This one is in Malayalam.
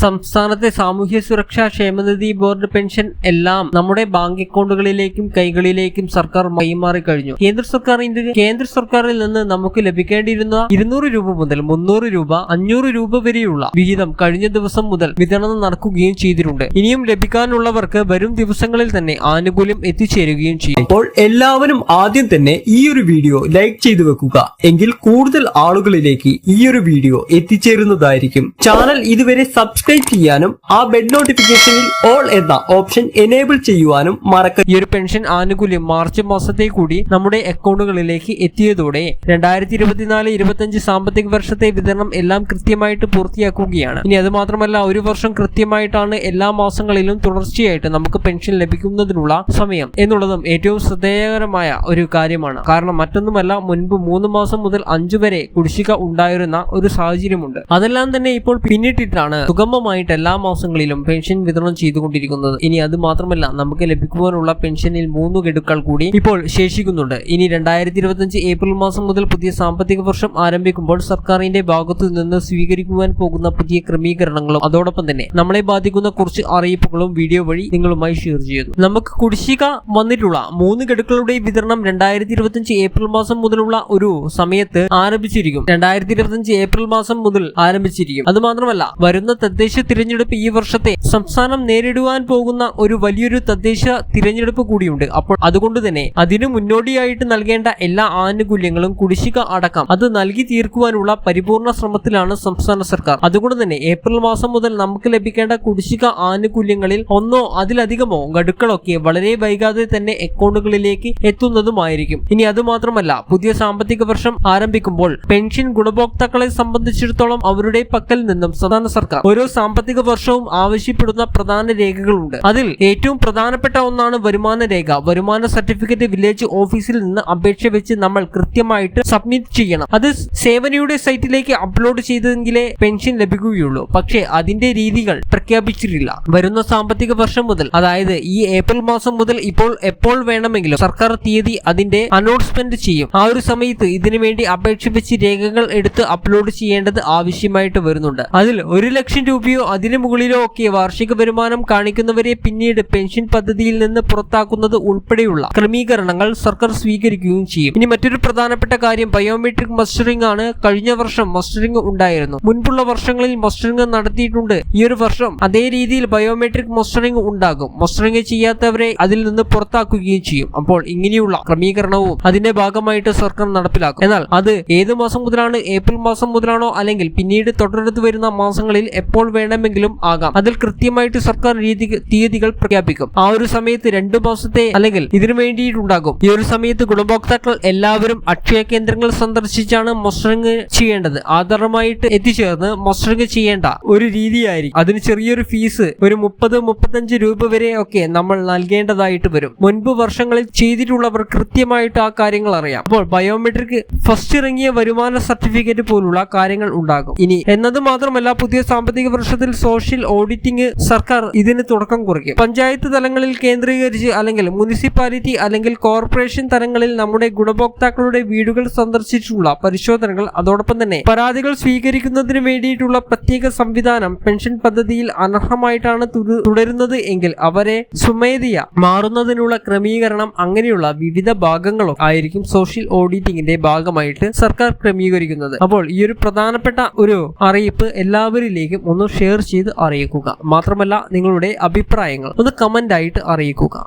സംസ്ഥാനത്തെ സാമൂഹ്യ സുരക്ഷാ ക്ഷേമനിധി ബോർഡ് പെൻഷൻ എല്ലാം നമ്മുടെ ബാങ്ക് അക്കൗണ്ടുകളിലേക്കും കൈകളിലേക്കും സർക്കാർ കൈമാറി കഴിഞ്ഞു. കേന്ദ്ര സർക്കാർ കേന്ദ്ര സർക്കാരിൽ നിന്ന് നമുക്ക് ലഭിക്കേണ്ടിയിരുന്ന ഇരുന്നൂറ് രൂപ മുതൽ മുന്നൂറ് രൂപ അഞ്ഞൂറ് രൂപ വരെയുള്ള വിഹിതം കഴിഞ്ഞ ദിവസം മുതൽ വിതരണം നടക്കുകയും ചെയ്തിട്ടുണ്ട്. ഇനിയും ലഭിക്കാനുള്ളവർക്ക് വരും ദിവസങ്ങളിൽ തന്നെ ആനുകൂല്യം എത്തിച്ചേരുകയും ചെയ്യും. അപ്പോൾ എല്ലാവരും ആദ്യം തന്നെ ഈ ഒരു വീഡിയോ ലൈക്ക് ചെയ്തു വെക്കുക. എങ്കിൽ കൂടുതൽ ആളുകളിലേക്ക് ഈ ഒരു വീഡിയോ എത്തിച്ചേരുന്നതായിരിക്കും. ചാനൽ ഇതുവരെ സബ്സ്ക്രൈബ് ചെയ്യാനും ആ ബെഡ് നോട്ടിഫിക്കേഷനിൽ ഓൾ എന്ന ഓപ്ഷൻ എനേബിൾ ചെയ്യുവാനും മറക്കരുത് ഈ ഒരു പെൻഷൻ ആനുകൂല്യം മാർച്ച് മാസത്തെ കൂടി നമ്മുടെ അക്കൗണ്ടുകളിലേക്ക് എത്തിയതോടെ രണ്ടായിരത്തി ഇരുപത്തിനാല് ഇരുപത്തിയഞ്ച് സാമ്പത്തിക വർഷത്തെ വിതരണം എല്ലാം കൃത്യമായിട്ട് പൂർത്തിയാക്കുകയാണ്. ഇനി അത് മാത്രമല്ല ഒരു വർഷം കൃത്യമായിട്ടാണ് എല്ലാ മാസങ്ങളിലും തുടർച്ചയായിട്ട് നമുക്ക് പെൻഷൻ ലഭിക്കുന്നതിനുള്ള സമയം എന്നുള്ളതും ഏറ്റവും ശ്രദ്ധേയകരമായ ഒരു കാര്യമാണ്. കാരണം മറ്റൊന്നുമല്ല മുൻപ് മൂന്ന് മാസം മുതൽ അഞ്ചു വരെ കുടിശ്ശിക ഉണ്ടായിരുന്ന ഒരു സാഹചര്യമുണ്ട്. അതെല്ലാം തന്നെ ഇപ്പോൾ പിന്നിട്ടിട്ടാണ്. സുഗമമായിട്ട് എല്ലാ മാസങ്ങളിലും പെൻഷൻ വിതരണം ചെയ്തുകൊണ്ടിരിക്കുന്നത്. ഇനി അത് മാത്രമല്ല നമുക്ക് ലഭിക്കുവാനുള്ള പെൻഷനിൽ മൂന്ന് ഗഡുക്കൾ കൂടി ഇപ്പോൾ ശേഷിക്കുന്നുണ്ട്. ഇനി രണ്ടായിരത്തി ഇരുപത്തിയഞ്ച് ഏപ്രിൽ മാസം മുതൽ പുതിയ സാമ്പത്തിക വർഷം ആരംഭിക്കുമ്പോൾ സർക്കാരിന്റെ ഭാഗത്തു നിന്ന് സ്വീകരിക്കുവാൻ പോകുന്ന പുതിയ ക്രമീകരണങ്ങളും അതോടൊപ്പം തന്നെ നമ്മളെ ബാധിക്കുന്ന കുറച്ച് അറിയിപ്പുകളും വീഡിയോ വഴി നിങ്ങളുമായി ഷെയർ ചെയ്യുന്നു. നമുക്ക് കുടിശ്ശിക വന്നിട്ടുള്ള മൂന്ന് ഗഡുക്കളുടെ വിതരണം രണ്ടായിരത്തി ഇരുപത്തിയഞ്ച് ഏപ്രിൽ മാസം മുതലുള്ള ഒരു സമയത്ത് ആരംഭിച്ചിരിക്കും. രണ്ടായിരത്തി ഇരുപത്തിയഞ്ച് ഏപ്രിൽ മാസം മുതൽ ആരംഭിച്ചിരിക്കും. അത് മാത്രമല്ല വരുന്ന തദ്ദേശ തിരഞ്ഞെടുപ്പ് ഈ വർഷത്തെ സംസ്ഥാനം നേരിടുവാൻ പോകുന്ന ഒരു വലിയൊരു തദ്ദേശ തിരഞ്ഞെടുപ്പ് കൂടിയുണ്ട്. അപ്പോൾ അതുകൊണ്ട് തന്നെ അതിനു മുന്നോടിയായിട്ട് നൽകേണ്ട എല്ലാ ആനുകൂല്യങ്ങളും കുടിശ്ശിക അടക്കം അത് നൽകി തീർക്കുവാനുള്ള പരിപൂർണ ശ്രമത്തിലാണ് സംസ്ഥാന സർക്കാർ. അതുകൊണ്ട് തന്നെ ഏപ്രിൽ മാസം മുതൽ നമുക്ക് ലഭിക്കേണ്ട കുടിശ്ശിക ആനുകൂല്യങ്ങളിൽ ഒന്നോ അതിലധികമോ ഗഡുക്കളൊക്കെ വളരെ വൈകാതെ തന്നെ അക്കൗണ്ടുകളിലേക്ക് എത്തുന്നതുമായിരിക്കും. ഇനി അത് മാത്രമല്ല പുതിയ സാമ്പത്തിക വർഷം ആരംഭിക്കുമ്പോൾ പെൻഷൻ ഗുണഭോക്താക്കളെ സംബന്ധിച്ചിടത്തോളം അവരുടെ പക്കൽ നിന്നും സംസ്ഥാന സർക്കാർ ഓരോ സാമ്പത്തിക വർഷവും ആവശ്യപ്പെടുന്ന പ്രധാന രേഖകളുണ്ട്. അതിൽ ഏറ്റവും പ്രധാനപ്പെട്ട ഒന്നാണ് വരുമാന രേഖ. വരുമാന സർട്ടിഫിക്കറ്റ് വില്ലേജ് ഓഫീസിൽ നിന്ന് അപേക്ഷ വെച്ച് നമ്മൾ കൃത്യമായിട്ട് സബ്മിറ്റ് ചെയ്യണം. അത് സേവനയുടെ സൈറ്റിലേക്ക് അപ്ലോഡ് ചെയ്തെങ്കിലേ പെൻഷൻ ലഭിക്കുകയുള്ളൂ. പക്ഷേ അതിന്റെ രീതികൾ പ്രഖ്യാപിച്ചിട്ടില്ല. വരുന്ന സാമ്പത്തിക വർഷം മുതൽ അതായത് ഈ ഏപ്രിൽ മാസം മുതൽ ഇപ്പോൾ എപ്പോൾ വേണമെങ്കിലും സർക്കാർ തീയതി അതിന്റെ അനൗൺസ്മെന്റ് ചെയ്യും. ആ ഒരു സമയത്ത് ഇതിനു വേണ്ടി അപേക്ഷ വെച്ച് രേഖകൾ എടുത്ത് അപ്ലോഡ് ചെയ്യേണ്ടത് ആവശ്യമായിട്ട് വരുന്നുണ്ട്. അതിൽ ഒരു ലക്ഷം രൂപയോ അതിനു മുകളിലോ ഒക്കെ വാർഷിക വരുമാനം കാണിക്കുന്നവരെ പിന്നീട് പെൻഷൻ പദ്ധതിയിൽ നിന്ന് പുറത്താക്കുന്നത് ഉൾപ്പെടെയുള്ള ക്രമീകരണങ്ങൾ സർക്കാർ സ്വീകരിക്കുകയും ചെയ്യും. ഇനി മറ്റൊരു പ്രധാനപ്പെട്ട കാര്യം ബയോമെട്രിക് മസ്റ്ററിംഗ് ആണ്. കഴിഞ്ഞ വർഷം മസ്റ്ററിംഗ് ഉണ്ടായിരുന്നു. മുൻപുള്ള വർഷങ്ങളിൽ മസ്റ്ററിംഗ് നടത്തിയിട്ടുണ്ട്. ഈ ഒരു വർഷം അതേ രീതിയിൽ ബയോമെട്രിക് മസ്റ്ററിംഗ് ഉണ്ടാകും. മസ്റ്ററിംഗ് ചെയ്യാത്തവരെ അതിൽ നിന്ന് പുറത്താക്കുകയും ചെയ്യും. അപ്പോൾ ഇങ്ങനെയുള്ള ക്രമീകരണവും അതിന്റെ ഭാഗമായിട്ട് സർക്കാർ നടപ്പിലാക്കും. എന്നാൽ അത് ഏത് മാസം മുതലാണ്? ഏപ്രിൽ മാസം മുതലാണോ? അല്ലെങ്കിൽ പിന്നീട് തുടർന്ന് വരുന്ന മാസങ്ങളിൽ എപ്പോൾ വേണമെങ്കിലും ആകാം. അതിൽ കൃത്യമായിട്ട് സർക്കാർ രീതി തീയതികൾ പ്രഖ്യാപിക്കും. ആ ഒരു സമയത്ത് രണ്ടു മാസത്തെ അല്ലെങ്കിൽ ഇതിനു വേണ്ടിയിട്ടുണ്ടാകും. ഈ ഒരു സമയത്ത് ഗുണഭോക്താക്കൾ എല്ലാവരും അക്ഷയ കേന്ദ്രങ്ങൾ സന്ദർശിച്ചാണ് മസ്റ്ററിംഗ് ചെയ്യേണ്ടത്. ആധാരമായിട്ട് എത്തിച്ചേർന്ന് മസ്റ്ററിംഗ് ചെയ്യേണ്ട ഒരു രീതിയായിരിക്കും. അതിന് ചെറിയൊരു ഫീസ് ഒരു മുപ്പത് മുപ്പത്തഞ്ച് രൂപ വരെ ഒക്കെ നമ്മൾ നൽകേണ്ടതായിട്ട് വരും. മുൻപ് വർഷങ്ങളിൽ ചെയ്തിട്ടുള്ളവർ കൃത്യമായിട്ട് ആ കാര്യങ്ങൾ അറിയാം. അപ്പോൾ ബയോമെട്രിക് ഫസ്റ്റ് ഇറങ്ങിയ വരുമാന സർട്ടിഫിക്കറ്റ് പോലുള്ള കാര്യങ്ങൾ ഉണ്ടാകും. ഇനി എന്നത് മാത്രമല്ല പുതിയ സാമ്പത്തിക വർഷത്തിൽ സോഷ്യൽ ഓഡിറ്റിംഗ് സർക്കാർ ഇതിന് തുടക്കം കുറിക്കും. പഞ്ചായത്ത് തലങ്ങളിൽ കേന്ദ്രീകരിച്ച് അല്ലെങ്കിൽ മുനിസിപ്പാലിറ്റി അല്ലെങ്കിൽ കോർപ്പറേഷൻ തലങ്ങളിൽ നമ്മുടെ ഗുണഭോക്താക്കളുടെ വീടുകൾ സന്ദർശിച്ചുള്ള പരിശോധനകൾ അതോടൊപ്പം തന്നെ പരാതികൾ സ്വീകരിക്കുന്നതിന് വേണ്ടിയിട്ടുള്ള പ്രത്യേക സംവിധാനം പെൻഷൻ പദ്ധതിയിൽ അനർഹമായിട്ടാണ് തുട- തുടരുന്നത് എങ്കിൽ അവരെ സ്വമേധയ മാറുന്നതിനുള്ള ക്രമീകരണം അങ്ങനെയുള്ള വിവിധ ഭാഗങ്ങളും ആയിരിക്കും സോഷ്യൽ ഓഡിറ്റിംഗിന്റെ ഭാഗമായിട്ട് സർക്കാർ ക്രമീകരിക്കുന്നത്. അപ്പോൾ ഈ ഒരു പ്രധാനപ്പെട്ട ഒരു അറിയിപ്പ് എല്ലാവരിലേക്കും ഒന്ന് ഷെയർ ചെയ്ത് അറിയിക്കുക. മാത്രമല്ല നിങ്ങളുടെ അഭിപ്രായങ്ങൾ ഒന്ന് കമന്റ് ആയിട്ട് അറിയിക്കുക.